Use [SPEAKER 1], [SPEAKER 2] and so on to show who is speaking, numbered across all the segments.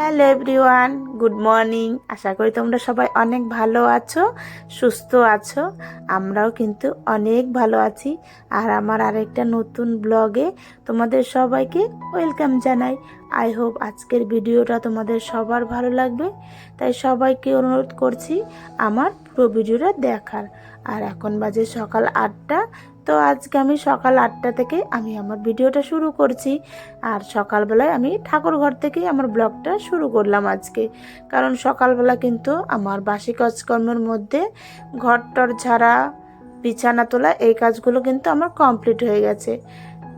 [SPEAKER 1] Hello everyone, good morning. আশা করি তোমরা সবাই অনেক ভালো আছো, সুস্থ আছো। আমরাও কিন্তু অনেক ভালো আছি। আর আমার আরেকটা নতুন ব্লগে তোমাদের সবাইকে ওয়েলকাম জানাই। আই হোপ আজকের ভিডিওটা তোমাদের সবার ভালো লাগবে। তাই সবাইকে অনুরোধ করছি আমার পুরো ভিডিওটা দেখার। আর এখন বাজে সকাল আটটা। তো আজকে আমি সকাল আটটা থেকে আমি আমার ভিডিওটা শুরু করছি। আর সকালবেলায় আমি ঠাকুর ঘর থেকেই আমার ব্লগটা শুরু করলাম আজকে। কারণ সকালবেলা কিন্তু আমার বাসি কাজকর্মের মধ্যে ঘর টর ঝাড়া, বিছানা তোলা এই কাজগুলো কিন্তু আমার কমপ্লিট হয়ে গেছে।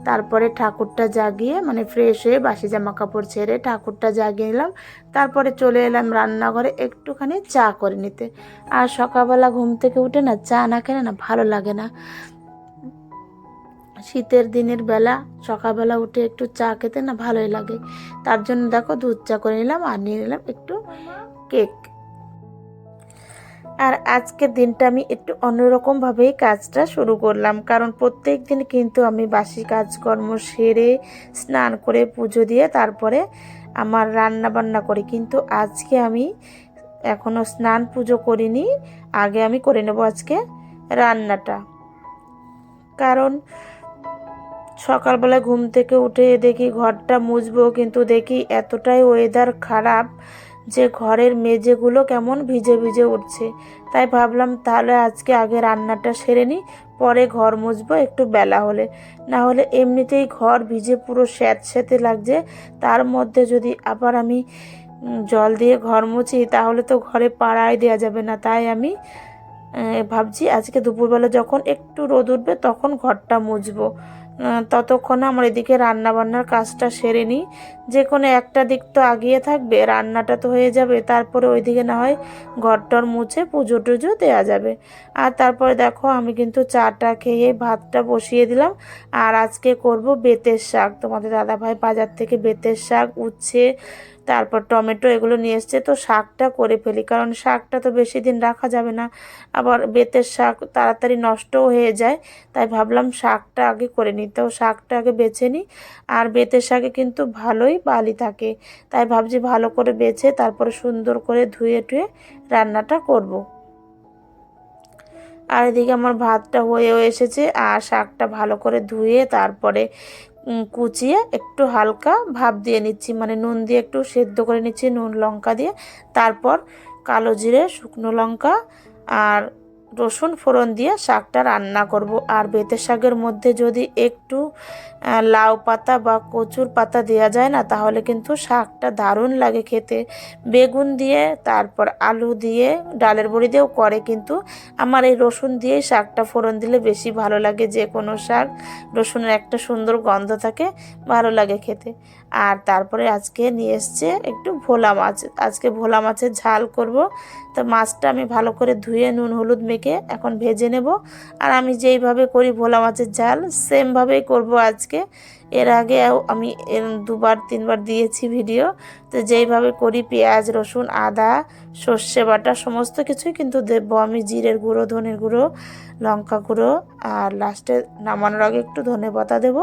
[SPEAKER 1] তারপরে ঠাকুরটা জাগিয়ে মানে ফ্রেশ হয়ে বাসি জামা কাপড় ছেড়ে ঠাকুরটা জাগিয়ে নিলাম। তারপরে চলে এলাম রান্নাঘরে একটুখানি চা করে নিতে। আর সকালবেলা ঘুম থেকে উঠে না চা না খেলে না ভালো লাগে না। শীতের দিনের বেলা, সকালবেলা উঠে একটু চা খেতে না ভালোই লাগে। তার জন্য দেখো দুধ চা করে নিলাম আর নিয়ে নিলাম একটু কেক। আর আজকের দিনটা আমি একটু অন্যরকমভাবেই কাজটা শুরু করলাম, কারণ প্রত্যেক দিন কিন্তু আমি বাসি কাজকর্ম সেরে স্নান করে পুজো দিয়ে তারপরে আমার রান্না বান্না করি। কিন্তু আজকে আমি এখনও স্নান পুজো করিনি, আগে আমি করে নেব আজকে রান্নাটা। কারণ সকালবেলা ঘুম থেকে উঠে দেখি ঘরটা মুছবো, কিন্তু দেখি এতটাই ওয়েদার খারাপ যে ঘরের মেঝেগুলো কেমন ভিজে ভিজে উঠছে। তাই ভাবলাম তাহলে আজকে আগে রান্নাটা সেরে নিই, পরে ঘর মুছবো একটু বেলা হলে। না হলে এমনিতেই ঘর ভিজে পুরো স্যাঁতস্যাঁতে লাগছে। তার মধ্যে যদি আবার আমি জল দিয়ে ঘর মুছি, তাহলে তো ঘরে পাড়ায় দেওয়া যাবে না। তাই আমি ভাবছি আজকে দুপুরবেলা যখন একটু রোদ উঠবে তখন ঘরটা মুছবো। ততক্ষণে আমার এদিকে রান্নাবান্নার কাজটা সেরে নিই। যে কোনো একটা দিক তো আগিয়ে থাকবে, রান্নাটা তো হয়ে যাবে, তারপরে ওইদিকে না হয় ঘরটর মুছে পুজো টুজো দেওয়া যাবে। আর তারপরে দেখো, আমি কিন্তু চাটা খেয়ে ভাতটা বসিয়ে দিলাম। আর আজকে করব বেতের শাক। তোমাদের দাদাভাই বাজার থেকে বেতের শাক, উচ্ছে তারপর টমেটো এগুলো নিয়ে এসছে। তো শাকটা করে ফেলি, কারণ শাকটা তো বেশি দিন রাখা যাবে না। আবার বেতের শাক তাড়াতাড়ি নষ্টও হয়ে যায়, তাই ভাবলাম শাকটা আগে করে নিই। তো শাকটা আগে বেছে নিই, আর বেতের শাকে কিন্তু ভালোই বালি থাকে। তাই ভাবছি ভালো করে বেছে তারপরে সুন্দর করে ধুয়ে টুয়ে রান্নাটা করব। আর এদিকে আমার ভাতটা হয়েও এসেছে, আর শাকটা ভালো করে ধুয়ে তারপরে কুচিয়ে একটু হালকা ভাপ দিয়ে নিচ্ছি। মানে নুন দিয়ে একটু সেদ্ধ করে নিচ্ছি, নুন লঙ্কা দিয়ে। তারপর কালো জিরে, শুকনো লঙ্কা আর রসুন ফোড়ন দিয়ে শাকটা রান্না করব। আর বেতে শাকের মধ্যে যদি একটু লাউ পাতা বা কচুর পাতা দেওয়া যায় না, তাহলে কিন্তু শাকটা দারুণ লাগে খেতে। বেগুন দিয়ে, তারপর আলু দিয়ে, ডালের বড়ি দিয়েও করে কিন্তু আমার এই রসুন দিয়েই শাকটা ফোড়ন দিলে বেশি ভালো লাগে। যে কোনো শাক রসুনের একটা সুন্দর গন্ধ থাকে, ভালো লাগে খেতে। আর তারপরে আজকে নিয়ে এসছে একটু ভোলা মাছ। আজকে ভোলা মাছের ঝাল করব। তো মাছটা আমি ভালো করে ধুয়ে নুন, হলুদ মেখে এখন ভেজে নেব। আর আমি যেইভাবে করি ভোলা মাছের ঝাল, সেমভাবেই করব আজকে। এর আগে আমি দুবার, তিনবার দিয়েছি ভিডিও। তো যেইভাবে করি পেঁয়াজ, রসুন, আদা, সর্ষে বাটা, সমস্ত কিছুই কিন্তু দেবো আমি জিরের গুঁড়ো, ধনের গুঁড়ো, লঙ্কা গুঁড়ো। আর লাস্টে নামানোর আগে একটু ধনে পাতা দেবো।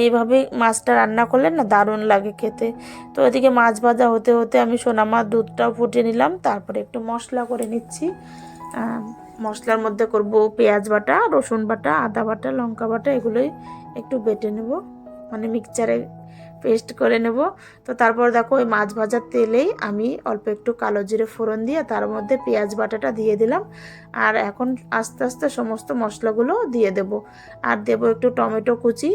[SPEAKER 1] এইভাবে মাছটা রান্না করলে না দারুণ লাগে খেতে। তো ওইদিকে মাছ ভাজা হতে হতে আমি সোনা মাছ দুধটাও ফুটিয়ে নিলাম, তারপরে একটু মশলা করে নিচ্ছি। মশলার মধ্যে করব পেঁয়াজ বাটা, রসুন বাটা, আদা বাটা, লঙ্কা বাটা, এগুলোই একটু বেটে নেব। মানে মিক্সচারে পেস্ট করে নেব। তো তারপর দেখো ওই মাছ ভাজার তেলেই আমি অল্প একটু কালো জিরে ফোড়ন দিয়ে তার মধ্যে পেঁয়াজ বাটাটা দিয়ে দিলাম। আর এখন আস্তে আস্তে সমস্ত মশলাগুলো দিয়ে দেব। আর দেব একটু টমেটো কুচি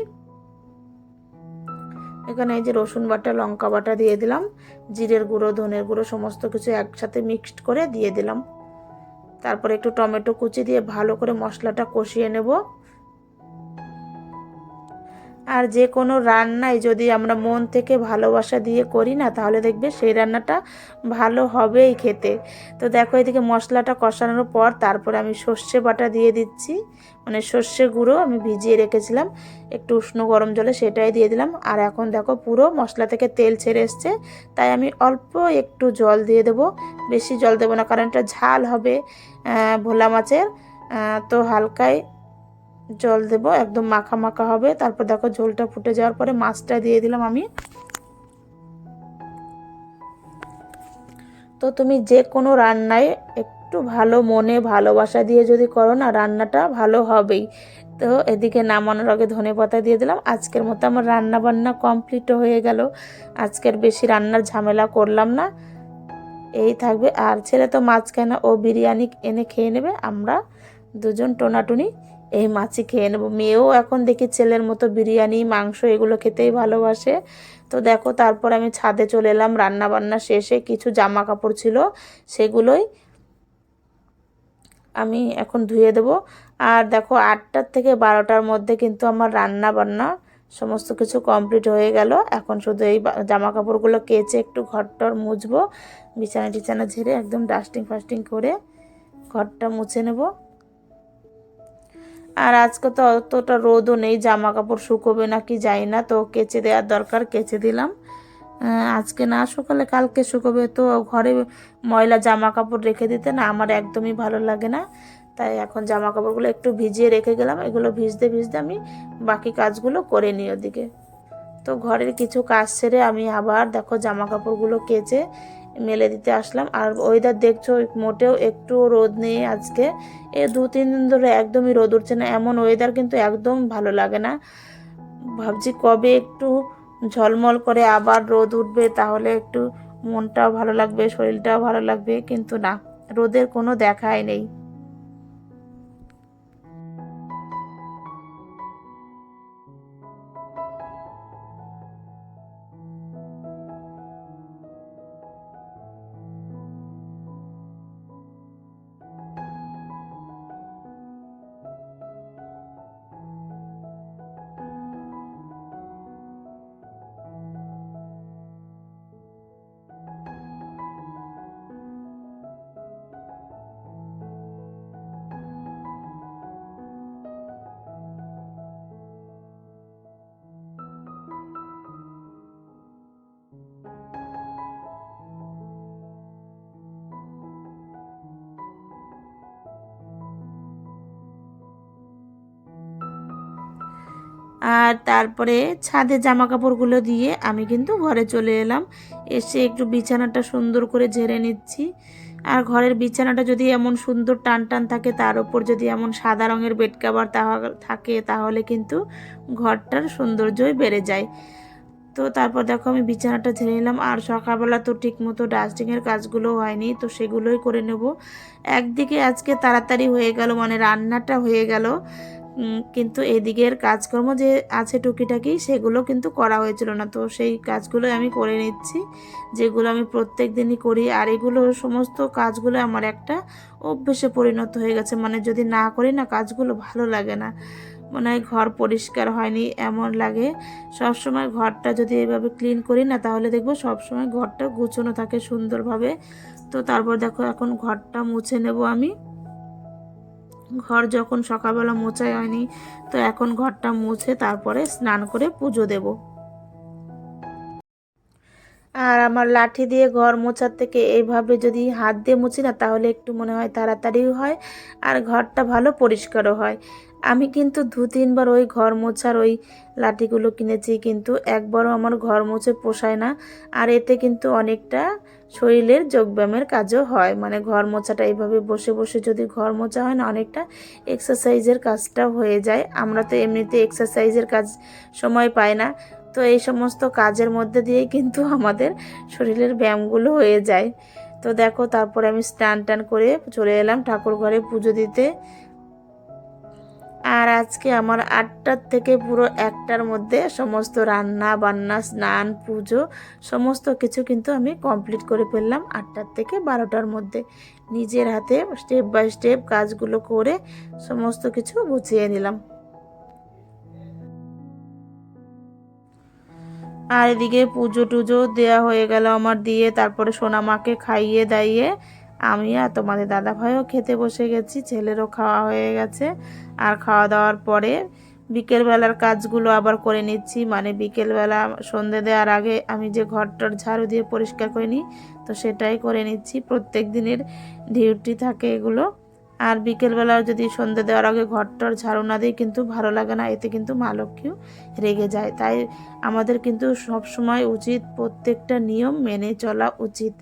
[SPEAKER 1] এখানে এই যে রসুন বাটা, লঙ্কা বাটা দিয়ে দিলাম, জিরের গুঁড়ো, ধনের গুঁড়ো, সমস্ত কিছু একসাথে মিক্সড করে দিয়ে দিলাম। তারপরে একটু টমেটো কুচি দিয়ে ভালো করে মশলাটা কষিয়ে নেব। আর যে কোনো রান্নায় যদি আমরা মন থেকে ভালোবাসা দিয়ে করি না, তাহলে দেখবে সেই রান্নাটা ভালো হবেই খেতে। তো দেখো এদিকে মশলাটা কষানোর পর তারপরে আমি সর্ষে বাটা দিয়ে দিচ্ছি। মানে সর্ষে গুঁড়ো আমি ভিজিয়ে রেখেছিলাম, একটু উষ্ণ গরম জলে সেটাই দিয়ে দিলাম। আর এখন দেখো পুরো মশলা থেকে তেল ছেড়ে এসছে, তাই আমি অল্প একটু জল দিয়ে দেবো। বেশি জল দেবো না, কারণ এটা ঝাল হবে ভোলা মাছের তো হালকায় জল দেব, একদম মাখা মাখা হবে। তারপর দেখো ঝোলটা ফুটে যাওয়ার পরে মাছটা দিয়ে দিলাম আমি। তো তুমি যে কোনো রান্নায় একটু ভালো মনে ভালোবাসা দিয়ে যদি করো না, রান্নাটা ভালো হবেই। তো এদিকে নামানোর আগে ধনে পাতা দিয়ে দিলাম। আজকের মতো আমার রান্না বান্না কমপ্লিট হয়ে গেল। আজকের বেশি রান্নার ঝামেলা করলাম না। এই থাকবে। আর ছেলে তো মাছ খায় না ও বিরিয়ানি এনে খেয়ে নেবে। আমরা দুজন টোনাটুনি এই মাছই খেয়ে নেব। মেয়েও এখন দেখি ছেলের মতো বিরিয়ানি, মাংস এগুলো খেতেই ভালোবাসে। তো দেখো, তারপর আমি ছাদে চলে এলাম রান্না বান্না শেষে কিছু জামা কাপড় ছিল, সেগুলোই আমি এখন ধুয়ে দেবো। আর দেখো, আটটার থেকে বারোটার মধ্যে কিন্তু আমার রান্না বান্না সমস্ত কিছু কমপ্লিট হয়ে গেল। এখন শুধু এই জামা কাপড়গুলো কেচে একটু ঘরটর মুছবো, বিছানা টিছানা ঝেড়ে একদম ডাস্টিং ফাস্টিং করে ঘরটা মুছে নেব। আর আজকে তো অতটা রোদও নেই জামা কাপড় শুকোবে নাকি যাই না, তো কেচে দেওয়ার দরকার, কেচে দিলাম। আজকে না শুকালে কালকে শুকোবে, তো ঘরে ময়লা জামা কাপড় রেখে দিতে না আমার একদমই ভালো লাগে না। তাই এখন জামা কাপড়গুলো একটু ভিজিয়ে রেখে গেলাম, এগুলো ভিজতে ভিজতে আমি বাকি কাজগুলো করে নিই ওদিকে। তো ঘরের কিছু কাজ সেরে আমি আবার দেখো জামা কাপড়গুলো কেচে মেলে দিতে আসলাম। আর ওয়েদার দেখছ, মোটেও একটু রোদ নেই আজকে। এ দু, তিন দিন ধরে একদমই রোদ উঠছে না। এমন ওয়েদার কিন্তু একদম ভালো লাগে না। ভাবছি কবে একটু ঝলমল করে আবার রোদ উঠবে, তাহলে একটু মনটাও ভালো লাগবে, শরীরটাও ভালো লাগবে, কিন্তু না, রোদের কোনো দেখাই নেই। আর তারপরে ছাদে জামা কাপড়গুলো দিয়ে আমি কিন্তু ঘরে চলে এলাম। এসে একটু বিছানাটা সুন্দর করে ঝেড়ে নিচ্ছি। আর ঘরের বিছানাটা যদি এমন সুন্দর টান টান থাকে, তার উপর যদি এমন সাদা রঙের বেড কাভার থাকে, তাহলে কিন্তু ঘরটার সৌন্দর্যই বেড়ে যায়। তো তারপর দেখো আমি বিছানাটা ঝেড়ে নিলাম। আর সকালবেলা তো ঠিক মতো ডাস্টিংয়ের কাজগুলো হয়নি, তো সেগুলোই করে নেব। একদিকে আজকে তাড়াতাড়ি হয়ে গেল মানে রান্নাটা হয়ে গেল। কিন্তু এদিকের কাজকর্ম যে আছে টুকিটাকি, সেগুলো কিন্তু করা হয়েছিল না। তো সেই কাজগুলো আমি করে নিচ্ছি, যেগুলো আমি প্রত্যেক দিনই করি। আর এগুলো সমস্ত কাজগুলো আমার একটা অভ্যেসে পরিণত হয়ে গেছে। মানে যদি না করি না, কাজগুলো ভালো লাগে না। মনে হয় ঘর পরিষ্কার হয়নি, এমন লাগে। সব সময় ঘরটা যদি এভাবে ক্লিন করি না, তাহলে দেখব সময় ঘরটা গুছানো থাকে সুন্দরভাবে। তো তারপর দেখো, এখন ঘরটা মুছে নেব আমি। ঘর যখন সকালবেলা মোছাই হয়নি তো এখন ঘরটা মুছে তারপরে স্নান করে পুজো দেব। আর আমার লাঠি দিয়ে ঘর মোছার থেকে এইভাবে যদি হাত দিয়ে মুছি না, তাহলে একটু মনে হয় তাড়াতাড়িও হয় আর ঘরটা ভালো পরিষ্কারও হয়। আমি কিন্তু দু, তিনবার ওই ঘর মোছার ওই লাঠিগুলো কিনেছি, কিন্তু একবারও আমার ঘর মোছে পোষায় না। আর এতে কিন্তু অনেকটা শরীরের যোগব্যায়ামের কাজও হয়। মানে ঘর মোছাটা এইভাবে বসে বসে যদি ঘর মোছা হয় না, অনেকটা এক্সারসাইজের কাজটা হয়ে যায়। আমরা তো এমনিতে এক্সারসাইজের কাজ সময় পাই না। তো এই সমস্ত কাজের মধ্যে দিয়েই কিন্তু আমাদের শরীরের ব্যায়ামগুলো হয়ে যায়। তো দেখো, তারপরে আমি স্নান টান করে চলে এলাম ঠাকুর ঘরে পুজো দিতে। আর আজকে আমার আটটার থেকে পুরো একটার মধ্যে সমস্ত রান্না, বান্না, স্নান, পুজো সমস্ত কিছু কিন্তু আমি কমপ্লিট করে ফেললাম আটটার থেকে বারোটার মধ্যে। নিজের হাতে স্টেপ বাই স্টেপ কাজগুলো করে সমস্ত কিছু গুছিয়ে নিলাম। আর এদিকে পুজো টুজো দেওয়া হয়ে গেল আমার দিয়ে। তারপরে সোনামাকে খাইয়ে দাইয়ে আমি আর তোমাদের দাদা ভাইও খেতে বসে গেছি, ছেলেরও খাওয়া হয়ে গেছে। আর খাওয়া দাওয়ার পরে বিকেলবেলার কাজগুলো আবার করে নিচ্ছি। মানে বিকেলবেলা সন্ধে দেওয়ার আগে আমি যে ঘরটার ঝাড়ু দিয়ে পরিষ্কার করে নিই, তো সেটাই করে নিচ্ছি। প্রত্যেক দিনের ডিউটি থাকে এগুলো। আর বিকেলবেলা যদি সন্ধে দেওয়ার আগে ঘরটার ঝাড়ু না দিই, কিন্তু ভালো লাগে না। এতে কিন্তু মা লক্ষ্মীও রেগে যায়। তাই আমাদের কিন্তু সব সময় উচিত প্রত্যেকটা নিয়ম মেনে চলা উচিত।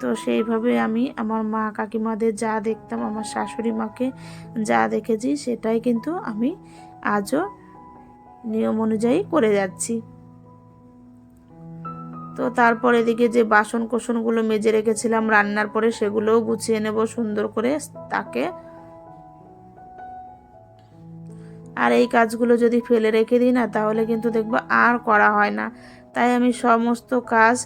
[SPEAKER 1] তো সেইভাবে আমি আমার মা কাকিমাদের যা দেখতাম, আমার শাশুড়ি মাকে যা দেখেছি, সেটাই কিন্তু আমি আজও নিয়ম অনুযায়ী করে যাচ্ছি। তো তারপর এদিকে যে বাসন কোসনগুলো মেজে রেখেছিলাম রান্নার পরে সেগুলোও গুছিয়ে নেব সুন্দর করে তাকে। আর এই কাজগুলো যদি ফেলে রেখে দিই না, তাহলে কিন্তু দেখব আর করা হয় না। তাই আমি সমস্ত কাজ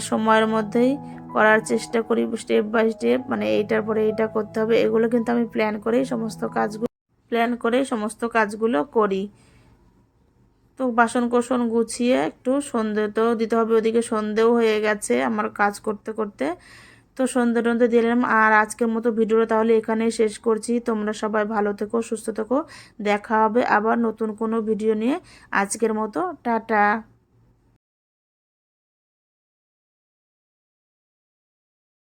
[SPEAKER 1] সময়ের মধ্যেই করার চেষ্টা করি স্টেপ বাই স্টেপ মানে এইটার পরে এইটা করতে হবে। এগুলো কিন্তু আমি প্ল্যান করেই সমস্ত কাজগুলো প্ল্যান করে সমস্ত কাজগুলো করি। তো বাসন কোসন গুছিয়ে একটু সন্ধে তো দিতে হবে, ওদিকে সন্ধেও হয়ে গেছে আমার কাজ করতে করতে। তো সন্ধে টন্ধে দিলাম আর আজকের মতো ভিডিওটা তাহলে এখানেই শেষ করছি। তোমরা সবাই ভালো থেকো, সুস্থ থেকো। দেখা হবে আবার নতুন কোনো ভিডিও নিয়ে আজকের মতো। টাটা।